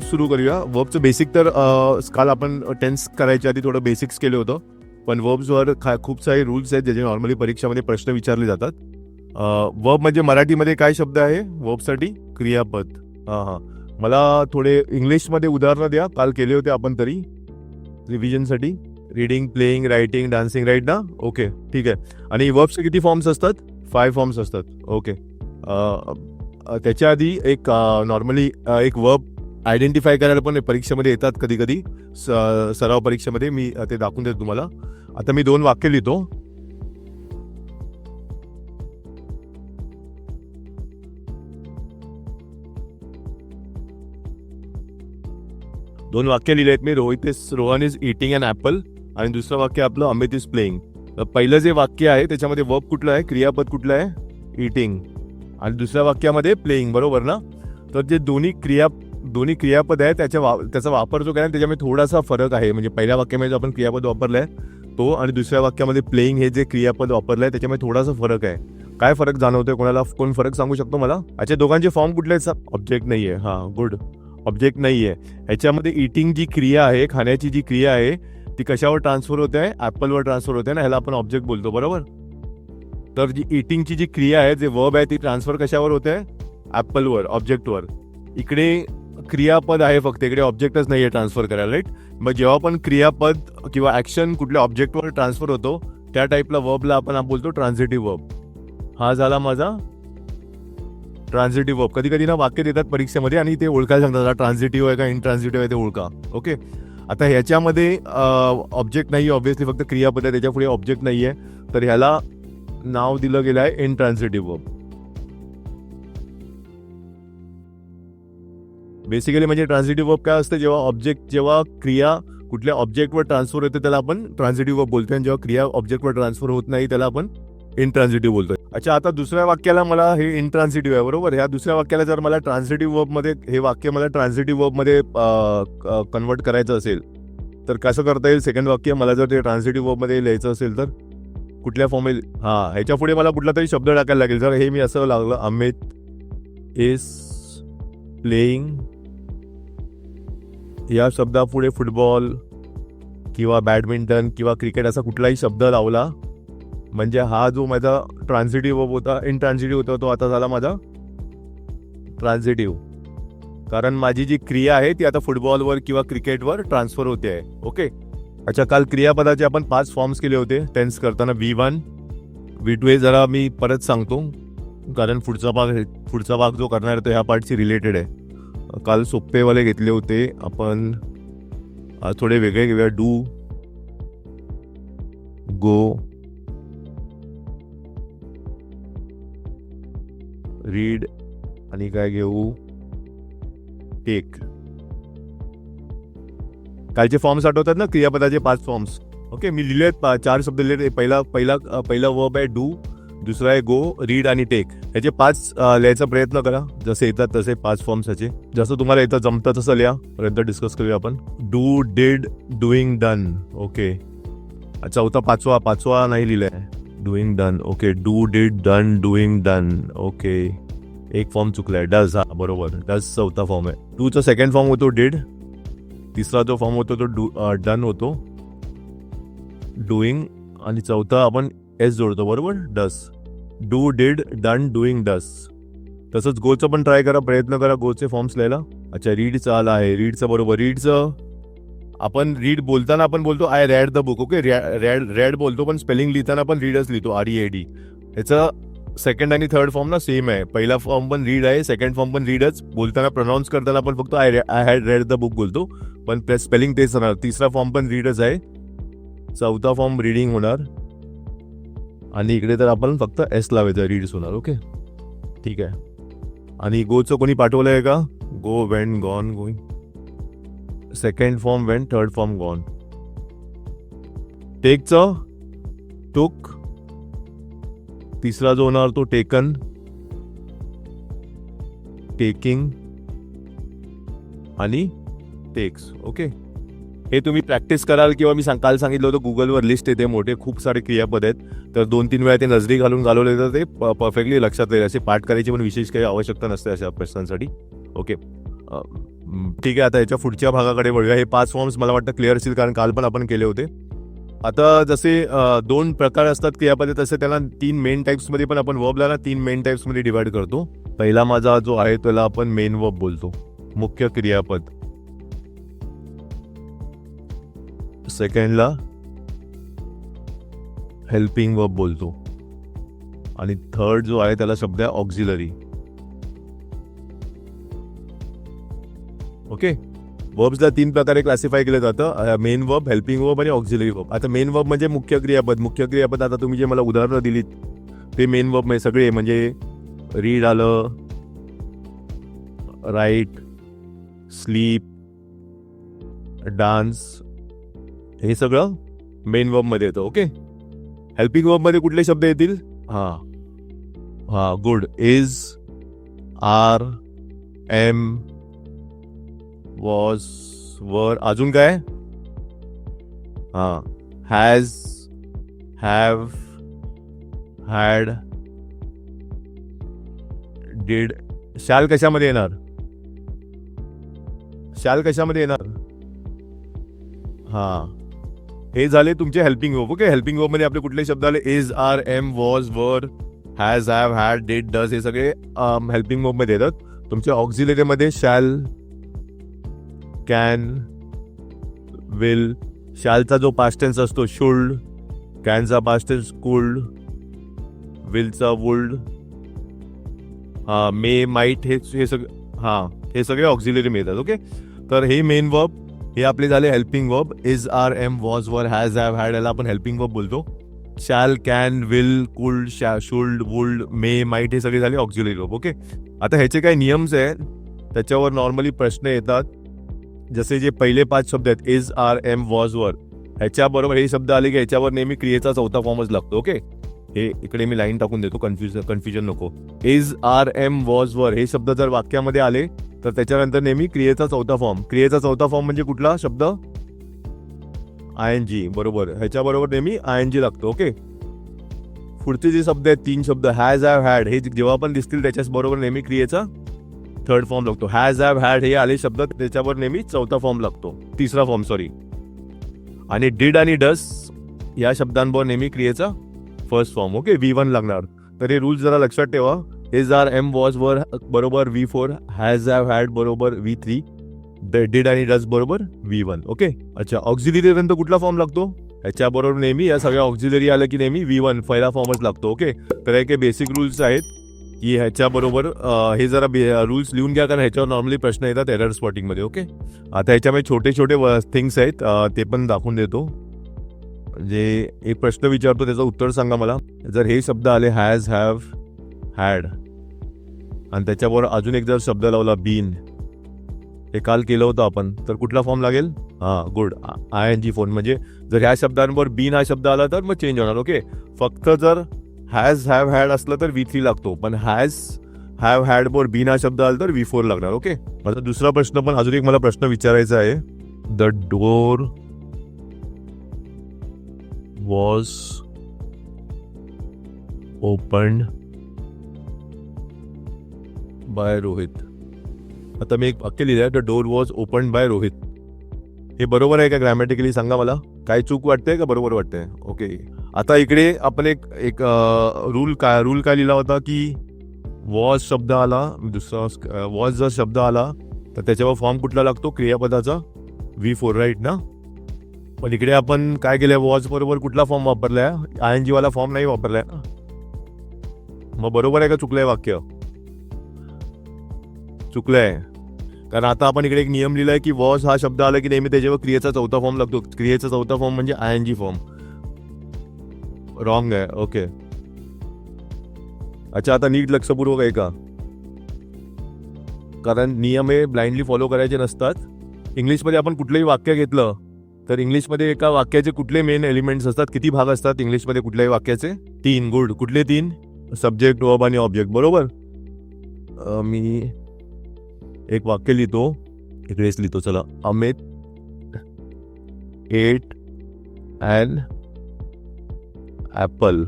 Verb सुरू करूया. वर्बचं basic तर काल आपण टेन्स करायच्या आधी थोडं बेसिक्स केलं होतं. पण वर्ब्सवर खा खूप सारे रूल्स आहेत ज्याचे नॉर्मली परीक्षामध्ये प्रश्न विचारले जातात. वर्ब म्हणजे मराठीमध्ये काय शब्द आहे? वर्बसाठी क्रियापद. हां हां. मला थोडे इंग्लिशमध्ये उदाहरणं द्या. काल केले होते आपण तरी. रिव्हिजनसाठी reading playing writing dancing right ना? ओके ठीक आहे. आणि वर्ब्सचे किती फॉर्म्स असतात? फाय फॉर्म्स असतात. ओके त्याच्या आधी एक नॉर्मली एक वर्ब आयडेंटिफाय करायला पण परीक्षेमध्ये येतात कधी कधी सराव परीक्षेमध्ये मी ते दाखवून देतो तुम्हाला. आता मी दोन वाक्य लिहितो. दोन वाक्य लिहिले आहेत मी. Rohit is Rohan is eating an apple आणि दुसरं वाक्य आपलं अमित इज प्लेईंग पहिलं जे वाक्य आहे त्याच्यामध्ये वर्ब कुठलं आहे? क्रियापद कुठलं आहे? इटिंग आणि दुसऱ्या वाक्यामध्ये प्लेईंग बरोबर ना? तर जे दोन्ही क्रिया दोन्ही क्रियापद आहे त्याच्या वा त्याचा वापर जो काय त्याच्यामध्ये थोडासा फरक आहे. म्हणजे पहिल्या वाक्यामध्ये जो आपण क्रियापद वापरलं आहे तो आणि दुसऱ्या वाक्यामध्ये प्लेईंग हे जे क्रियापद वापरलं आहे त्याच्यामध्ये थोडासा फरक आहे. काय फरक जाणवतोय कोणाला? कोण फरक सांगू शकतो मला? अच्छा दोघांचे फॉर्म कुठले आहेत? ऑब्जेक्ट नाही आहे हां गुड ऑब्जेक्ट नाही आहे ह्याच्यामध्ये इटिंग जी क्रिया आहे खाण्याची जी क्रिया आहे ती कशावर ट्रान्सफर होते आहे? ॲपलवर ट्रान्सफर होते ना? ह्याला आपण ऑब्जेक्ट बोलतो बरोबर? तर जी इटिंगची जी क्रिया आहे जे वर्ब आहे ती ट्रान्सफर कशावर होते ॲपलवर ऑब्जेक्टवर इकडे क्रियापद आहे फक्त. इकडे ऑब्जेक्टच नाही आहे ट्रान्सफर करायला राईट मग जेव्हा पण क्रियापद किंवा ॲक्शन कुठल्या ऑब्जेक्टवर ट्रान्सफर होतो त्या टाईपला वर्बला आपण हा बोलतो ट्रान्झिटिव्ह वर्ब हा झाला माझा ट्रान्झिटिव्ह वर्ब कधी कधी ना वाक्य देतात परीक्षेमध्ये आणि ते ओळखायला सांगतात ट्रान्झिटिव्ह आहे का इनट्रान्झिटिव्ह आहे ते ओळखा. ओके आता ह्याच्यामध्ये ऑब्जेक्ट नाही ऑब्व्हियसली फक्त क्रियापद आहे त्याच्या पुढे ऑब्जेक्ट नाही आहे तर ह्याला नाव दिलं गेलं आहे इनट्रान्झिटिव्ह वर्ब बेसिकली म्हणजे ट्रान्झिटिव्ह वर्ब काय असते? जेव्हा ऑब्जेक्ट जेव्हा क्रिया कुठल्या ऑब्जेक्टवर ट्रान्सफर होते त्याला आपण ट्रान्झिटिव्ह वर्ब बोलतोय. आणि जेव्हा क्रिया ऑब्जेक्टवर ट्रान्सफर होत नाही त्याला आपण इनट्रान्झिटिव्ह बोलतोय. अच्छा आता दुसऱ्या वाक्याला मला हे इनट्रान्झिटिव्ह आहे बरोबर? ह्या दुसऱ्या वाक्याला जर मला ट्रान्झिटिव्ह वर्बमध्ये हे वाक्य मला ट्रान्झिटिव्ह वर्बमध्ये कन्वर्ट करायचं असेल तर कसं करता येईल? सेकंड वाक्य मला जर ते ट्रान्झिटिव्ह वर्बमध्ये लिहायचं असेल तर कुठल्या फॉर्म हां ह्याच्या पुढे मला कुठला तरी शब्द टाकायला लागेल. जर हे मी असं लागलं अमित इज प्लेईंग या शब्दापुढे फुटबॉल किंवा बॅडमिंटन किंवा क्रिकेट असा कुठलाही शब्द लावला म्हणजे हा जो माझा ट्रान्झिटिव्ह होता इनट्रान्झिटिव्ह होता तो आता झाला माझा ट्रान्झिटिव्ह कारण माझी जी क्रिया आहे ती आता फुटबॉलवर किंवा क्रिकेटवर ट्रान्सफर होते. आहे ओके अच्छा काल क्रियापदाचे आपण पाच फॉर्म्स केले होते. टेन्स करताना व्ही वन व्ही टू हे जरा मी परत सांगतो. कारण पुढचा भाग पुढचा भाग जो करणार आहे तो ह्या पार्टशी रिलेटेड आहे. काल सोप्पेवाले घेतले होते. आपण थोडे वेगळे घेऊया. डू गो रीड आणि काय घेऊ? टेक. कालचे फॉर्म्स आठवतात ना? क्रियापदाचे पाच फॉर्म्स. ओके मी लिहिले आहेत पा- चार शब्द लिहिले पहिला पहिला पहिला वर्ब आहे डू. दुसरा आहे गो रीड आणि टेक ह्याचे पाच लिहायचा प्रयत्न करा. जसे येतात तसे पाच फॉर्म्स याचे. जसं तुम्हाला येतं जमतं तसं लिहा. पर्यंत डिस्कस करूया आपण. Do did doing done okay चौथा पाचवा पाचवा नाही लिहिलाय. Doing done okay do did done doing done okay एक फॉर्म चुकलाय. डज हा. बरोबर. डज चौथा फॉर्म आहे. टूचा सेकंड फॉर्म होतो डिड तिसरा जो फॉर्म होतो तो डू डन होतो. डुईंग आणि चौथा आपण एस जोडतो बरोबर? Does do did done doing does तसंच गोचं पण ट्राय करा प्रयत्न करा गोचे फॉर्म्स लिहायला. अच्छा रीडचं आला आहे. रीडचं बरोबर. रीडचं आपण रीड बोलताना आपण बोलतो I read the book okay read read बोलतो पण स्पेलिंग लिहिताना पण रीडच लिहितो. आर ई ए डी ह्याचं सेकंड आणि थर्ड फॉर्म ना सेम आहे. पहिला फॉर्म पण रीड आहे सेकंड फॉर्म पण रीडच बोलताना प्रनाऊन्स करताना आपण फक्त I I had read the book बोलतो. पण स्पेलिंग तेच राहणार तिसरा फॉर्म पण रीडच आहे. चौथा फॉर्म रिडिंग होणार. आणि इकडे तर आपण फक्त एस लावायचं रीड्स होणार ओके ठीक आहे. आणि गोचं कोणी पाठवलं आहे का? Go went gone going second form went third form gone टेकचं took तिसरा जो होणार तो टेकन टेकिंग आणि टेक्स ओके हे तुम्ही प्रॅक्टिस कराल किंवा मी सांग काल सांगितलं होतं गुगलवर लिस्ट येते मोठे खूप सारे क्रियापद आहेत. तर दोन तीन वेळा ते नजरी घालून घालवले तर ते परफेक्टली लक्षात राहील. असे पाठ करायची पण विशेष काही आवश्यकता नसते अशा प्रश्नांसाठी. ओके ठीक आहे आता याच्या पुढच्या भागाकडे वळूया. हे पाच फॉर्म्स मला वाटतं क्लिअर असतील कारण काल पण आपण केले होते. आता जसे दोन प्रकार असतात क्रियापदे तसे त्याला तीन मेन टाईप्समध्ये पण आपण वर्बला ना तीन मेन टाईप्समध्ये डिवाइड करतो. पहिला माझा जो आहे त्याला आपण मेन वर्ब बोलतो. मुख्य क्रियापद. सेकंडला हेल्पिंग वर्ब बोलतो. आणि थर्ड जो आहे त्याला शब्द आहे ऑक्झिलरी ओके वर्ब्सला तीन प्रकारे क्लासिफाय केलं जातं. मेन वर्ब हेल्पिंग वर्ब आणि ऑक्झिलरी वर्ब आता मेन वर्ब म्हणजे मुख्य क्रियापद. मुख्य क्रियापद आता तुम्ही जे मला उदाहरणं दिलीत ते मेन वर्ब म्हणजे सगळे म्हणजे रीड आलं राईट स्लीप डान्स हे सगळं? मेन वर्बमध्ये येतं ओके हेल्पिंग वर्बमध्ये कुठले शब्द येतील? हाँ. हाँ good is are am was were अजून काय? हाँ. हॅज हॅव हॅड डीड शाल कशामध्ये येणार? शाल कशामध्ये येणार? हा. हे झाले तुमचे हेल्पिंग वर्ब ओके हेल्पिंग वर्बमध्ये आपले कुठले शब्द आले. Is are am was were has have had did does हे सगळे um, हेल्पिंग वर्बमध्ये येतात. तुमच्या ऑक्झिलरी मध्ये शॅल कॅन विल शॅलचा जो पास्टेन्स असतो should कॅनचा past tense cooled विलचा would may might हे हे सगळे हा हे सगळे ऑक्झिलरी मिळतात ओके तर हे मेन वर्ब हे आपले झाले helping verb is are am was were has have had याला आपण हेल्पिंग वर्ब बोलतो. Shall can will could sha should would may might हे सगळे झाले ऑक्झिलरी वर्ब ओके आता ह्याचे काही नियम्स आहेत. त्याच्यावर नॉर्मली प्रश्न येतात. जसे जे पहिले पाच शब्द आहेत इज आर एम वॉज वर ह्याच्याबरोबर हे शब्द आले की ह्याच्यावर नेहमी क्रियेचा चौथा फॉर्मच लागतो ओके हे इकडे मी लाईन टाकून देतो कन्फ्युज कन्फ्युजन नको. Is are am was were हे शब्द जर वाक्यामध्ये आले तर त्याच्यानंतर नेहमी क्रियेचा चौथा फॉर्म क्रियेचा चौथा फॉर्म म्हणजे कुठला शब्द? आय एन जी बरोबर. ह्याच्याबरोबर नेहमी आय एन जी लागतो ओके पुढचे जे शब्द आहेत तीन शब्द हॅज हॅव हॅड हे जेव्हा पण दिसतील त्याच्याबरोबर नेहमी क्रियेचा थर्ड फॉर्म लागतो. हॅज हॅव हॅड हे आले शब्द त्याच्यावर नेहमी चौथा फॉर्म लागतो. तिसरा फॉर्म सॉरी आणि डिड आणि डस या शब्दांबरोबर नेहमी क्रियेचा first form okay V one लागणार. तर हे रूल्स जरा लक्षात ठेवा. Is are am was were बरोबर V four has have had बरोबर व्ही थ्री डेड आणि डस बरोबर व्ही वन ओके अच्छा ऑक्झिलरी पर्यंत कुठला फॉर्म लागतो? ह्याच्याबरोबर नेहमी या सगळ्या ऑक्झिलरी आलं की नेहमी व्ही वन पहिला फॉर्मच लागतो ओके तर हे काही बेसिक रूल्स आहेत की ह्याच्याबरोबर हे जरा रूल्स लिहून घ्या कारण ह्याच्यावर नॉर्मली प्रश्न येतात एरर स्पॉटिंगमध्ये ओके आता ह्याच्यामध्ये छोटे छोटे थिंग्स आहेत ते पण दाखवून देतो. म्हणजे एक प्रश्न विचारतो त्याचं उत्तर सांगा मला. जर हे शब्द आले हॅज हॅव हॅड आणि त्याच्यावर अजून एक जर शब्द लावला बीन. हे काल केलं होतं आपण. तर कुठला फॉर्म लागेल? हां good I N G form म्हणजे जर ह्या शब्दांवर बीन हा शब्द आला तर मग चेंज होणार ओके फक्त जर हॅज हॅव हॅड असलं तर वी थ्री लागतो. पण has have had bore been हा शब्द आला तर वी फोर लागणार ओके माझा दुसरा प्रश्न पण अजून एक मला प्रश्न विचारायचा आहे. The door was open by Rohit आता मी एक वाक्य लिहिलं आहे the door was open by Rohit हे बरोबर आहे का ग्रॅमॅटिकली सांगा मला. काय चूक वाटते का? बरोबर वाटते ओके आता इकडे आपण एक एक रूल काय रूल काय लिहिला होता की वॉज शब्द आला दुसरा वॉज जर शब्द आला तर त्याच्यावर फॉर्म कुठला लागतो? क्रियापदाचा. व्ही फोर राईट ना? पण इकडे आपण काय केलंय? वॉज बरोबर कुठला फॉर्म वापरलाय? आय एन जी वाला फॉर्म नाही वापरलाय. ना मग बरोबर आहे का? चुकलंय वाक्य? चुकलंय. कारण आता आपण इकडे एक नियम लिहिलाय की वॉज हा शब्द आला की नेहमी त्याच्यावर क्रियेचा चौथा फॉर्म लागतो. क्रियेचा चौथा फॉर्म म्हणजे I N G form wrong आहे. ओके अच्छा आता नीट लक्षपूर्वक आहे का कारण नियम हे ब्लाइंडली फॉलो करायचे नसतात. इंग्लिशमध्ये आपण कुठलंही वाक्य घेतलं तर इंग्लिशमध्ये एका वाक्याचे कुठले मेन एलिमेंट्स असतात? किती भाग असतात इंग्लिशमध्ये कुठल्याही वाक्याचे? तीन. गुड कुठले तीन? सब्जेक्ट वर्ब आणि ऑब्जेक्ट बरोबर? मी एक वाक्य लिहितो. एक रेस लिहितो चला. Amit ate and apple.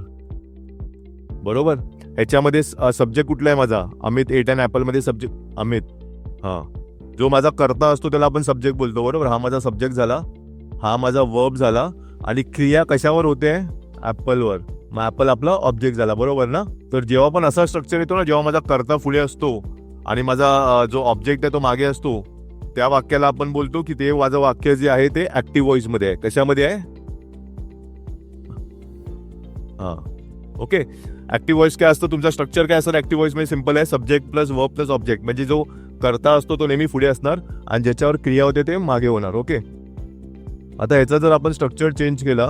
बरोबर? ह्याच्यामध्ये सब्जेक्ट कुठला आहे माझा? अमित एट अँड ॲपलमध्ये सब्जेक्ट अमित. हां. जो माझा करता असतो त्याला आपण सब्जेक्ट बोलतो बरोबर? हा माझा सब्जेक्ट झाला. हा माझा वर्ब झाला. आणि क्रिया कशावर होते? ॲपलवर. मग ॲपल आपला ऑब्जेक्ट झाला बरोबर ना? तर जेव्हा पण असा स्ट्रक्चर येतो ना जेव्हा माझा करता पुढे असतो आणि माझा जो ऑब्जेक्ट आहे तो मागे असतो त्या वाक्याला आपण बोलतो की ते माझं वाक्य जे आहे ते ऍक्टिव्ह व्हॉइसमध्ये आहे. कशामध्ये आहे? हा. ओके ऍक्टिव्ह व्हॉइस काय असतं? तुमचा स्ट्रक्चर काय असतं? ऍक्टिव्ह व्हॉइस म्हणजे सिंपल आहे. Subject plus verb plus object म्हणजे जो करता असतो तो नेहमी पुढे असणार आणि ज्याच्यावर क्रिया होते ते मागे होणार. ओके आता ह्याचा जर आपण स्ट्रक्चर चेंज केला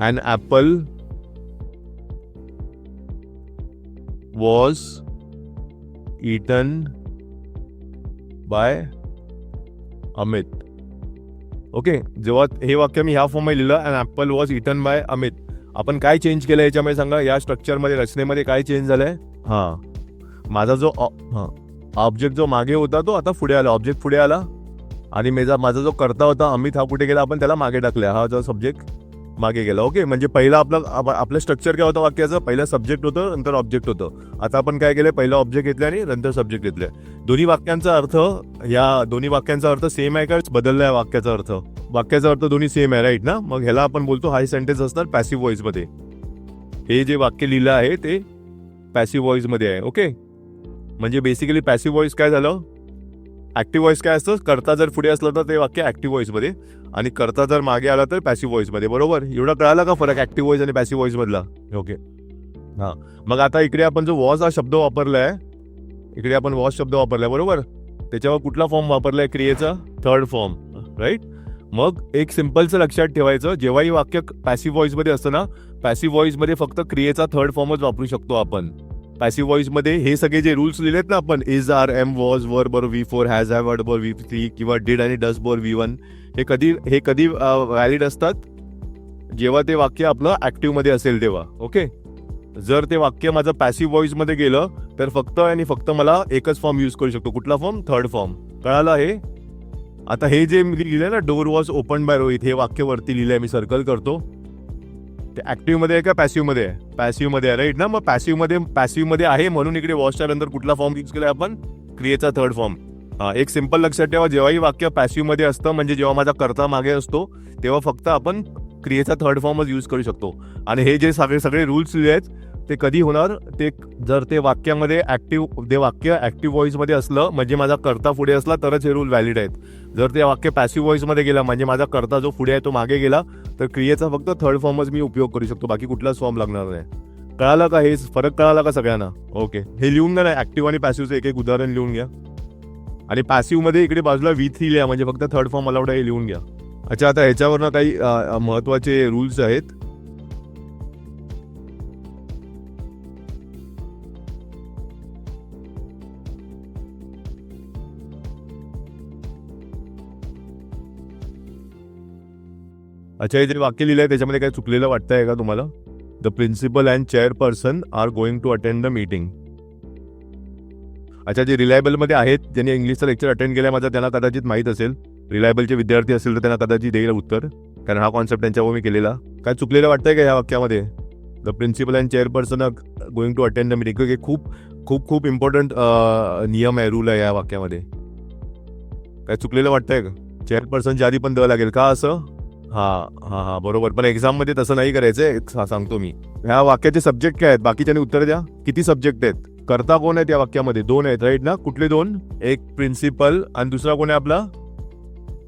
and apple was eaten by Amit okay जेव्हा हे वाक्य मी ह्या फॉर्ममध्ये लिहिलं and apple was eaten by Amit आपण काय चेंज केलं याच्यामध्ये सांगा? या स्ट्रक्चरमध्ये रचनेमध्ये काय चेंज झालं आहे हां. माझा जो ऑब्जेक्ट जो मागे होता तो आता पुढे आला. ऑब्जेक्ट पुढे आला. आणि मेजा माझा जो करता होता अमित हा कुठे गेला? आपण त्याला मागे टाकला हा जो सब्जेक्ट मागे गेला. ओके म्हणजे पहिला आपलं आपलं स्ट्रक्चर काय होतं वाक्याचं? पहिलं सब्जेक्ट होतं नंतर ऑब्जेक्ट होतं. आता आपण काय केलं पहिलं ऑब्जेक्ट घेतलं आणि नंतर सब्जेक्ट घेतलं दोन्ही वाक्यांचा अर्थ या दोन्ही वाक्यांचा अर्थ सेम आहे का? बदलला आहे वाक्याचा अर्थ. वाक्याचा अर्थ दोन्ही सेम आहे राईट ना? मग ह्याला आपण बोलतो हाय सेंटेन्स असणार पॅसिव्ह व्हॉइसमध्ये. हे जे वाक्य लिहिलं आहे ते पॅसिव्ह व्हॉइसमध्ये आहे ओके म्हणजे बेसिकली पॅसिव्ह व्हॉइस काय झालं? ॲक्टिव्ह व्हॉइस काय असतं? करता जर पुढे असलं तर ते वाक्य ॲक्टिव्ह व्हॉइसमध्ये आणि करता जर मागे आला तर पॅसिव्ह व्हॉइसमध्ये बरोबर? एवढा कळाला का फरक ॲक्टिव्ह व्हॉइस आणि पॅसिव्ह व्हॉइसमधला ओके. हां. मग आता इकडे आपण जो वॉज हा शब्द वापरला आहे इकडे आपण वॉज शब्द वापरलाय बरोबर? त्याच्यावर कुठला फॉर्म वापरला आहे क्रियेचा? थर्ड फॉर्म राईट मग एक सिम्पलचं लक्षात ठेवायचं जेव्हाही वाक्य पॅसिव्ह व्हॉइसमध्ये असतं ना पॅसिव्ह व्हॉइसमध्ये फक्त क्रियेचा थर्ड फॉर्मच वापरू शकतो आपण. पॅसिव्ह व्हॉइसमध्ये हे सगळे जे रूल्स लिहिलेत ना आपण is are am was were बर V four has have word बरोबर व्ही थ्री किंवा डिड आणि डस बोर व्ही वन हे कधी हे कधी व्हॅलिड असतात? जेव्हा ते वाक्य आपलं ॲक्टिव्हमध्ये असेल तेव्हा ओके जर ते वाक्य माझं पॅसिव्ह व्हॉइसमध्ये गेलं तर फक्त आणि फक्त मला एकच फॉर्म यूज करू शकतो. कुठला फॉर्म थर्ड फॉर्म कळालं हे? आता हे जे मी लिहिलंय ना door was open by Rohit हे वाक्य वरती लिहिलंय मी सर्कल करतो. ते ऍक्टिव्हमध्ये आहे का पॅसिव्हमध्ये आहे? पॅसिव्हमध्ये आहे राईट ना मग पॅसिव्हमध्ये पॅसिव्हमध्ये आहे म्हणून इकडे वॉशच्या नंतर कुठला फॉर्म यूज केला आपण? क्रियेचा थर्ड फॉर्म एक सिंपल लक्षात ठेवा जेव्हाही वाक्य पॅसिव्हमध्ये असतं म्हणजे जेव्हा माझा कर्ता मागे असतो तेव्हा फक्त आपण क्रियेचा थर्ड फॉर्मच यूज करू शकतो. आणि हे जे सगळे सगळे रूल्स लिहिले आहेत ते कधी होणार? ते जर ते वाक्यामध्ये ऍक्टिव्ह ते वाक्य ऍक्टिव्ह व्हॉइसमध्ये असलं म्हणजे माझा करता पुढे असला तरच हे रूल व्हॅलिड आहेत. जर ते वाक्य पॅसिव्ह व्हॉइसमध्ये गेला म्हणजे माझा करता जो पुढे आहे तो मागे गेला तर क्रियेचा फक्त थर्ड फॉर्मच मी उपयोग करू शकतो. बाकी कुठलाच फॉर्म लागणार नाही. कळालं का हे? फरक कळाला का सगळ्यांना? ओके हे लिहून घ्या ना ॲक्टिव्ह आणि पॅसिव्हचं एक एक उदाहरण लिहून घ्या. आणि पॅसिव्हमध्ये इकडे बाजूला व्ही थ्री लिहा म्हणजे फक्त थर्ड फॉर्म अलाउड आहे हे लिहून घ्या. अच्छा आता ह्याच्यावरनं काही महत्त्वाचे रूल्स आहेत. अच्छा हे जे वाक्य लिहिलं आहे त्याच्यामध्ये काही चुकलेलं वाटतं आहे का तुम्हाला? The principal and chairperson are going to attend the meeting अच्छा जे रिलायबलमध्ये आहेत ज्यांनी इंग्लिशचं लेक्चर अटेंड केलंय माझा त्यांना कदाचित माहीत असेल. रिलायबलचे विद्यार्थी असेल तर त्यांना कदाचित देईल उत्तर. कारण हा कॉन्सेप्ट त्यांच्यावर मी केलेला. काय चुकलेलं वाटतंय का या वाक्यामध्ये? The principal and chairperson are going to attend the meeting हे खूप खूप खूप इम्पॉर्टंट नियम आहे रूल आहे या वाक्यामध्ये. काय चुकलेलं वाटतंय का? चेअरपर्सनच्या आधी पण द्यावं लागेल का असं? हा हा हा बरोबर. पण एक्झाममध्ये तसं नाही करायचंय सांगतो मी. ह्या वाक्याचे सब्जेक्ट काय आहेत? बाकीच्याने उत्तर द्या. किती सब्जेक्ट आहेत? करता कोण आहेत या वाक्यामध्ये? दोन आहेत राईट ना? कुठले दोन? एक प्रिन्सिपल आणि दुसरा कोण आहे आपला?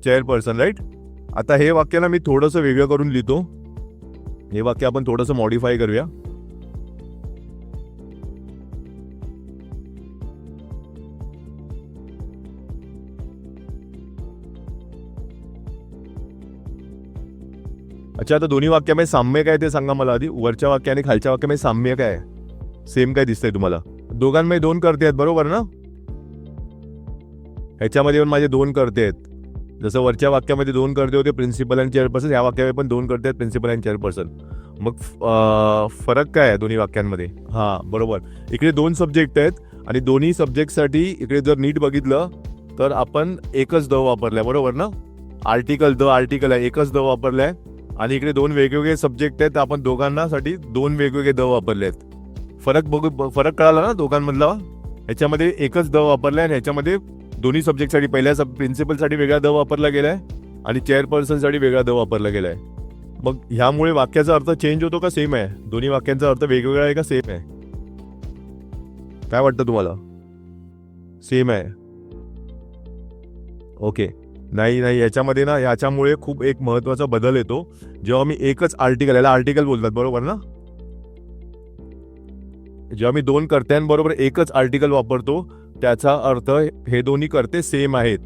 चेअरपर्सन राईट आता हे वाक्य ना मी थोडंसं वेगळं करून लिहितो. हे वाक्य आपण थोडंसं मॉडिफाय करूया. अच्छा आता दोन्ही वाक्यामध्ये साम्य काय ते सांगा मला आधी. वरच्या वाक्य आणि खालच्या वाक्यामध्ये साम्य काय सेम काय दिसतंय तुम्हाला? दोघांमध्ये दोन करते आहेत बरोबर ना? ह्याच्यामध्ये पण माझे दोन करते आहेत. जसं वरच्या वाक्यामध्ये दोन करते होते प्रिन्सिपल अँड चेअरपर्सन या वाक्यामध्ये पण दोन करते आहेत प्रिन्सिपल अँड चेअरपर्सन मग फरक काय आहे दोन्ही वाक्यांमध्ये? हां बरोबर. इकडे दोन सब्जेक्ट आहेत आणि दोन्ही सब्जेक्टसाठी इकडे जर नीट बघितलं तर आपण एकच द वापरलाय बरोबर ना? आर्टिकल द आर्टिकल आहे एकच द वापरलाय. आणि इकडे दोन वेगवेगळे सब्जेक्ट आहेत. आपण दोघांनासाठी दोन वेगवेगळे द वापरले आहेत. फरक बघू ब- फरक कळाला ना दोघांमधला? ह्याच्यामध्ये एकच द आहे आणि ह्याच्यामध्ये दोन्ही सब्जेक्टसाठी पहिल्या सब प्रिन्सिपलसाठी वेगळा द वापरला गेला आहे आणि चेअरपर्सनसाठी वेगळा द वापरला गेला आहे मग ह्यामुळे वाक्याचा अर्थ चेंज होतो का सेम आहे? दोन्ही वाक्यांचा अर्थ वेगवेगळा आहे का सेम आहे? काय वाटतं तुम्हाला? सेम आहे. ओके नाही नाही याच्यामध्ये ना याच्यामुळे खूप एक महत्त्वाचा बदल येतो. जेव्हा मी एकच आर्टिकल याला आर्टिकल बोलतात बरोबर ना? जेव्हा मी दोन कर्त्यांबरोबर एकच आर्टिकल वापरतो त्याचा अर्थ हे दोन्ही कर्ते सेम आहेत.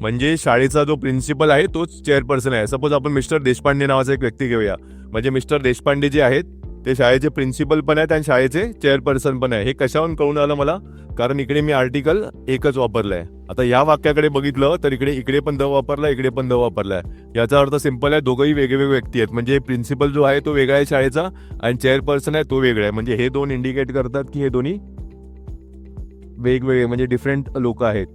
म्हणजे शाळेचा जो प्रिन्सिपल आहे तोच चेअरपर्सन आहे. सपोज आपण मिस्टर देशपांडे नावाचा एक व्यक्ती घेऊया. म्हणजे मिस्टर देशपांडे जे आहेत ते शाळेचे प्रिन्सिपल पण आहेत आणि शाळेचे चेअरपर्सन पण आहे हे कशावरून कळून आलं मला? कारण इकडे मी आर्टिकल एकच वापरलाय. आता या वाक्याकडे बघितलं तर इकडे इकडे पण द वापरला इकडे पण द वापरलाय. याचा अर्थ सिंपल आहे दोघंही वेगवेगळे व्यक्ती आहेत. म्हणजे प्रिन्सिपल जो आहे तो वेगळा आहे शाळेचा आणि चेअरपर्सन आहे तो वेगळा आहे. म्हणजे हे दोन इंडिकेट करतात की हे दोन्ही वेगवेगळे म्हणजे डिफरंट लोक आहेत.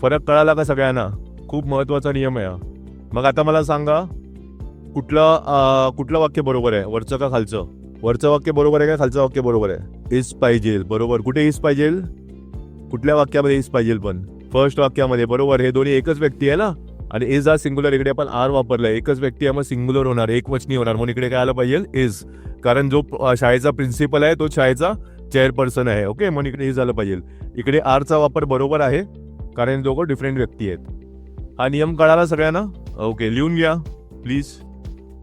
फरक कळाला का सगळ्यांना? खूप महत्त्वाचा नियम आहे हा. मग आता मला सांगा कुठलं कुठलं वाक्य बरोबर आहे? वरचं का खालचं? वरचं वाक्य बरोबर आहे का खालचं वाक्य बरोबर आहे? इस पाहिजे बरोबर. कुठे इस पाहिजे कुठल्या वाक्यामध्ये इस पाहिजे पण? फर्स्ट वाक्यामध्ये बरोबर. हे दोन्ही एकच व्यक्ती आहे ना? आणि इज हा सिंग्युलर इकडे आपण आर वापरलाय. एकच व्यक्ती आहे मग सिंग्युलर होणार एक वचनी होणार. म्हणून इकडे काय आलं पाहिजे इज कारण जो शाळेचा प्रिन्सिपल आहे तो शाळेचा चेअरपर्सन आहे. ओके म्हणून इकडे इज झालं पाहिजे इकडे आरचा वापर बरोबर आहे कारण दोघं डिफरंट व्यक्ती आहेत. हा नियम कळाला सगळ्यांना? ओके लिहून घ्या. प्लीज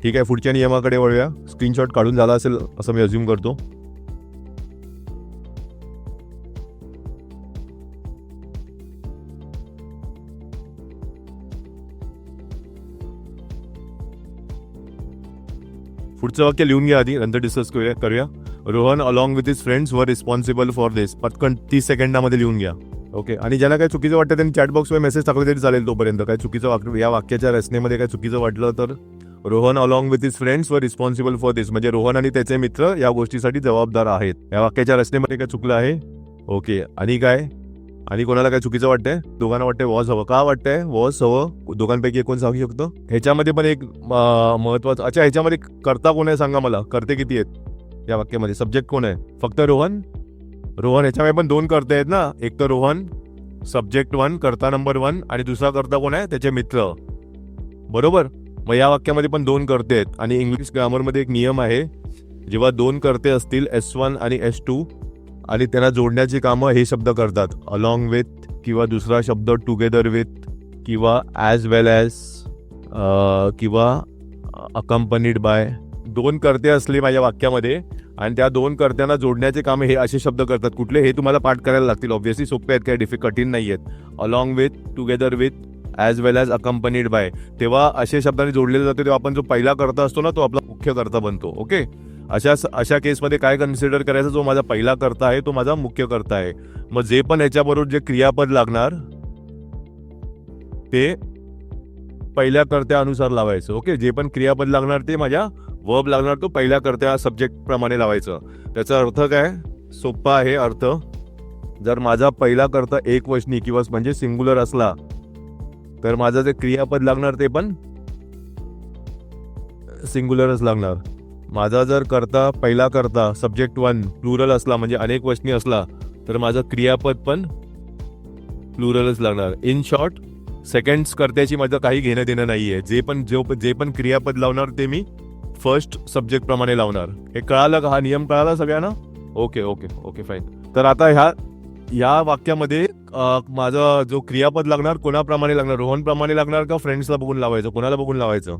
ठीक आहे पुढच्या नियमाकडे वळूया. स्क्रीनशॉट काढून झाला असेल असं मी अज्युम करतो. पुढचं वाक्य लिहून घ्या आधी नंतर डिस्कस करूया करूया. Rohan along with his friends were responsible for this पटकन तीस सेकंडामध्ये लिहून घ्या. ओके आणि ज्यांना काही चुकीचं वाटतं त्यांनी चॅटबॉक्सवर मेसेज टाकले तरी चालेल तोपर्यंत. काय चुकीचं वाक्य या वाक्याच्या रचनेमध्ये काय चुकीचं वाटलं तर? Rohan along with his friends were responsible for this म्हणजे रोहन आणि त्याचे मित्र या गोष्टीसाठी जबाबदार आहेत. या वाक्याच्या रचनेमध्ये काय चुकलं आहे? ओके आणि काय? आणि कोणाला काय चुकीचं वाटतंय? दोघांना वाटतंय वॉज हवं. का वाटतंय? वॉज हवं? दोघांपैकी एक कोण सांगू शकतो? ह्याच्यामध्ये पण एक महत्वाचं अच्छा ह्याच्यामध्ये करता कोण आहे सांगा मला? करते किती आहेत? या वाक्यामध्ये. सब्जेक्ट कोण आहे? फक्त रोहन? रोहन ह्याच्यामध्ये पण दोन करते आहेत ना? एक तर रोहन सब्जेक्ट वन करता नंबर वन आणि दुसरा करता कोण आहे? त्याचे मित्र. बरोबर? मग या वाक्यामध्ये पण दोन करते आहेत. आणि इंग्लिश ग्रामरमध्ये एक नियम आहे जेव्हा दोन करते असतील एस वन आणि एस टू आणि त्यांना जोडण्याची कामं हे शब्द करतात. अलॉंग विथ किंवा दुसरा शब्द टुगेदर विथ किंवा ॲज वेल ॲज किंवा अकंपनीड बाय दोन करते असले माझ्या वाक्यामध्ये आणि त्या दोन कर्त्यांना जोडण्याचे कामे हे असे शब्द करतात. कुठले? हे तुम्हाला पाठ करायला लागतील. ऑब्व्हियसली सोपे आहेत काय डिफिक कठीण नाही आहेत along with together with as well as accompanied by तेव्हा असे शब्दांनी जोडलेले जाते तेव्हा आपण जो पहिला करता असतो ना तो आपला मुख्य करता बनतो ओके अशा अशा केसमध्ये काय कन्सिडर करायचं? जो माझा पहिला करता आहे तो माझा मुख्य करता आहे. मग जे पण याच्याबरोबर जे क्रियापद लागणार ते पहिल्या कर्त्यानुसार लावायचं ओके जे पण क्रियापद लागणार ते माझ्या वर्ब लागणार तो पहिल्या कर्त्या सब्जेक्ट प्रमाणे लावायचं. त्याचा अर्थ काय? सोपा आहे अर्थ. जर माझा पहिला कर्ता एक वचनी किंवा म्हणजे सिंग्युलर असला तर माझं जे क्रियापद लागणार ते पण सिंग्युलरच लागणार. माझा जर करता पहिला करता सब्जेक्ट वन प्लुरल असला म्हणजे अनेक वचनी असला तर माझं क्रियापद पण प्लुरलच लागणार. इन शॉर्ट सेकंड्स करत्याची माझं काही घेणं देणं नाही आहे जे पण जो जे पण क्रियापद लावणार ते मी फर्स्ट सब्जेक्ट प्रमाणे लावणार. हे कळालं का? हा नियम कळाला सगळ्यांना? ओके ओके ओके फाईन तर आता ह्या या वाक्यामध्ये माझा जो क्रियापद लागणार कोणाप्रमाणे लागणार? रोहन प्रमाणे लागणार का फ्रेंड्सला बघून लावायचं? कोणाला बघून लावायचं?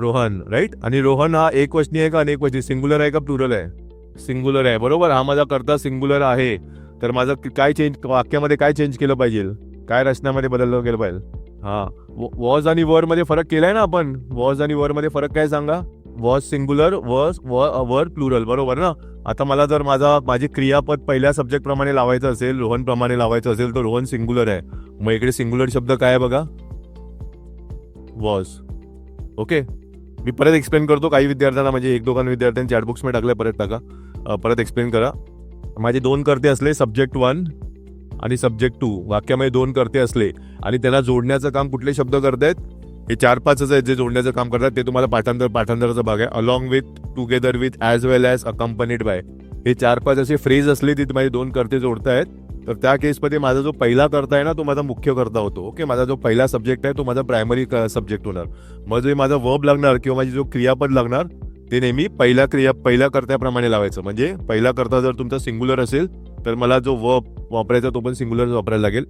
रोहन राईट आणि रोहन हा एक वचनी आहे का अनेक वचनी सिंग्युलर आहे का प्लुरल आहे? सिंग्युलर आहे. बरोबर? हा माझा करता सिंग्युलर आहे. तर माझं काय चेंज वाक्यामध्ये काय चेंज केलं पाहिजे? काय रचनामध्ये बदललं गेलं पाहिजे? हा. वॉज आणि वर मध्ये फरक केलाय ना आपण? वॉज आणि वर मध्ये फरक काय सांगा? Was singular was were plural बरोबर ना? आता मला जर माझा माझी क्रियापद पहिल्या सब्जेक्ट प्रमाणे लावायचं असेल रोहन प्रमाणे लावायचं असेल तर रोहन सिंग्युलर आहे. मग इकडे सिंग्युलर शब्द काय आहे बघा? वॉज ओके मी परत एक्सप्लेन करतो काही विद्यार्थ्यांना म्हणजे एक दोघांना विद्यार्थ्यांनी मी टाकलं परत टाका. परत एक्सप्लेन करा. माझे दोन करते असले सब्जेक्ट वन आणि सब्जेक्ट टू वाक्यामध्ये दोन करते असले आणि त्यांना जोडण्याचं काम कुठले शब्द करतायत? हे चार पाचच आहेत जे जोडण्याचं काम करतात ते तुम्हाला पाठांतर पाठांतराचा भाग आहे. Along with together with as well as accompanied by हे चार पाच असे फ्रेज असले ती माझे दोन करते जोडतायत. तर त्या केसमध्ये माझा जो पहिला करता आहे ना तो माझा मुख्य करता होतो ओके माझा जो पहिला सब्जेक्ट आहे तो माझा प्रायमरी सब्जेक्ट होणार. मग जे माझा वर्ब लागणार किंवा माझी जो क्रियापद लागणार ते नेहमी पहिल्या क्रिया पहिल्या कर्त्याप्रमाणे लावायचं. म्हणजे पहिला करता जर तुमचा सिंग्युलर असेल तर मला जो वर्ब वापरायचा तो पण सिंग्युलर वापरायला लागेल.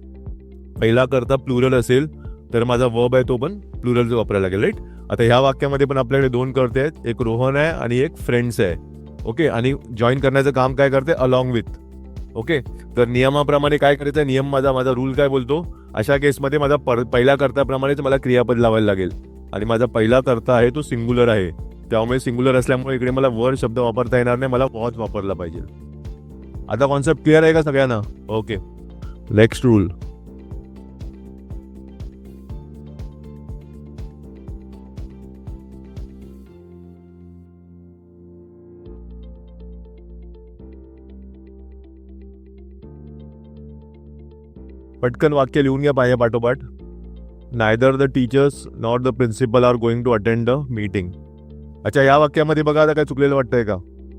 पहिला करता प्लुरल असेल तर माझा वर्ब आहे तो पण प्लुरल वापरायला लागेल राईट आता ह्या वाक्यामध्ये पण आपल्याकडे दोन करते आहेत. एक रोहन आहे आणि एक फ्रेंड्स आहे. ओके आणि जॉईन करण्याचं काम काय करते? अलॉंग विथ ओके तर नियमाप्रमाणे काय करायचं? आहे नियम माझा माझा रूल काय बोलतो? अशा केसमध्ये माझा पर पहिला कर्त्याप्रमाणेच मला क्रियापद लावायला लागेल. आणि माझा पहिला कर्ता आहे तो सिंग्युलर आहे. त्यामुळे सिंग्युलर असल्यामुळे इकडे मला वर शब्द वापरता येणार नाही. मला वॉच वापरला पाहिजे. आता कॉन्सेप्ट क्लिअर आहे का सगळ्यांना? ओके नेक्स्ट रूल पटकन वाक्य लिहून घ्या पाहिजे पाठोपाठ. Neither the teachers not the principal are going to attend the meeting अच्छा या वाक्यामध्ये बघा आता काय चुकलेलं वाटतंय का?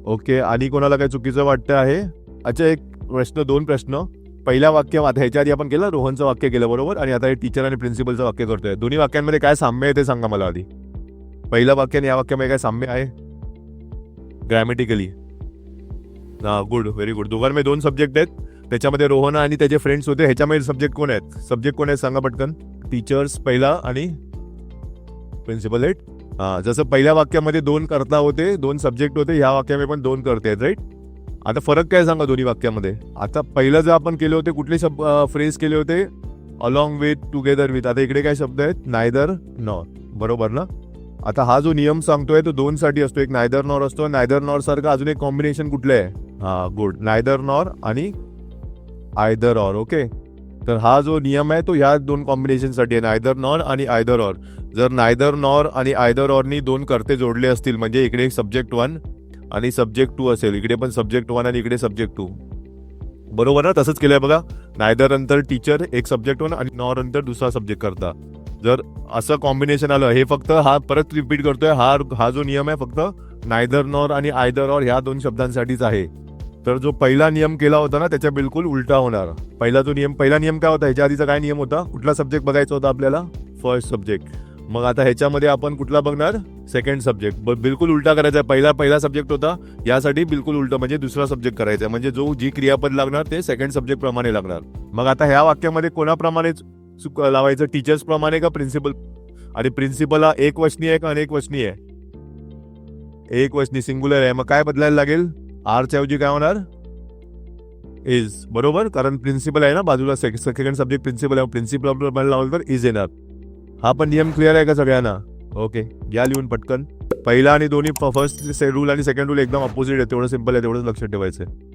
ओके आणि कोणाला काय चुकीचं वाटतं आहे? अच्छा एक प्रश्न दोन प्रश्न. पहिला वाक्य ह्याच्या आधी आपण केलं रोहनचं वाक्य केलं बरोबर आणि आता हे टीचर आणि प्रिन्सिपलचं वाक्य करतोय. दोन्ही वाक्यांमध्ये काय साम्य आहे ते सांगा मला आधी. पहिलं वाक्य आणि या वाक्यामध्ये काय साम्य आहे? ग्रॅमेटिकली हा गुड व्हेरी गुड दोघांमध्ये दोन सब्जेक्ट आहेत. त्याच्यामध्ये रोहन आणि त्याचे फ्रेंड्स होते. ह्याच्यामध्ये सब्जेक्ट कोण आहेत? सब्जेक्ट कोण आहेत? सांगा पटकन. टीचर्स पहिला आणि प्रिन्सिपल हेट हा जसं पहिल्या वाक्यामध्ये दोन करता होते दोन सब्जेक्ट होते ह्या वाक्यामध्ये पण दोन करते आहेत राईट आता फरक काय सांगा दोन्ही वाक्यामध्ये? आता पहिलं जे आपण केले होते कुठले शब्द फ्रेज केले होते? अलॉंग विथ टुगेदर विथ आता इकडे काय शब्द आहेत? नायदर नॉर बरोबर ना? आता हा जो नियम सांगतोय तो दोन साठी असतो. एक नायदर नॉर असतो. नायदर नॉर सारखा अजून एक कॉम्बिनेशन कुठलं आहे? हा गुड नायदर नॉर आणि आयदर ऑर ओके तर हा जो नियम आहे तो ह्या दोन कॉम्बिनेशनसाठी आहे नायदर नॉर आणि आयदर ऑर जर नायदर नॉर आणि आयदर ऑरनी दोन करते जोडले असतील म्हणजे इकडे सब्जेक्ट वन आणि सब्जेक्ट टू असेल. इकडे पण सब्जेक्ट वन आणि इकडे सब्जेक्ट टू बरोबर ना? तसंच केलंय बघा. नायदर नंतर टीचर एक सब्जेक्ट वन आणि नॉर नंतर दुसरा सब्जेक्ट करता. जर असं कॉम्बिनेशन आलं हे फक्त हा परत रिपीट करतोय हा हा जो नियम आहे फक्त नायदर नॉर आणि आयदर ऑर ह्या दोन शब्दांसाठीच आहे. तर जो पहिला नियम केला होता ना त्याच्या बिलकुल उलटा होणार. पहिला जो नियम पहिला नियम काय होता? ह्याच्या आधीचा काय नियम होता? कुठला सब्जेक्ट बघायचा होता आपल्याला? फर्स्ट सब्जेक्ट मग आता ह्याच्यामध्ये आपण कुठला बघणार? सेकंड सब्जेक्ट बिलकुल उलटा करायचा आहे. पहिला पहिला सब्जेक्ट होता. यासाठी बिलकुल उलटा म्हणजे दुसरा सब्जेक्ट करायचा आहे. म्हणजे जो जी क्रियापद लागणार ते सेकंड सब्जेक्ट प्रमाणे लागणार. मग आता ह्या वाक्यामध्ये कोणाप्रमाणे लावायचं? टीचर्स प्रमाणे का प्रिन्सिपल आणि प्रिन्सिपल हा एक वचनी आहे का अनेक वचनी आहे? एक वचनी सिंग्युलर आहे. मग काय बदलायला लागेल? आरच्या ऐवजी काय होणार? इज बरोबर? कारण प्रिन्सिपल आहे ना बाजूला सेकंड सब्जेक्ट प्रिन्सिपल आहे प्रिन्सिपल लावलं तर इज येणार. हा पण नियम क्लिअर आहे का सगळ्यांना? ओके घ्या लिहून पटकन. पहिला आणि दोन्ही फर्स्ट रूल आणि सेकंड रूल एकदम अपोजिट आहे तेवढं सिंपल आहे तेवढंच लक्षात ठेवायचं आहे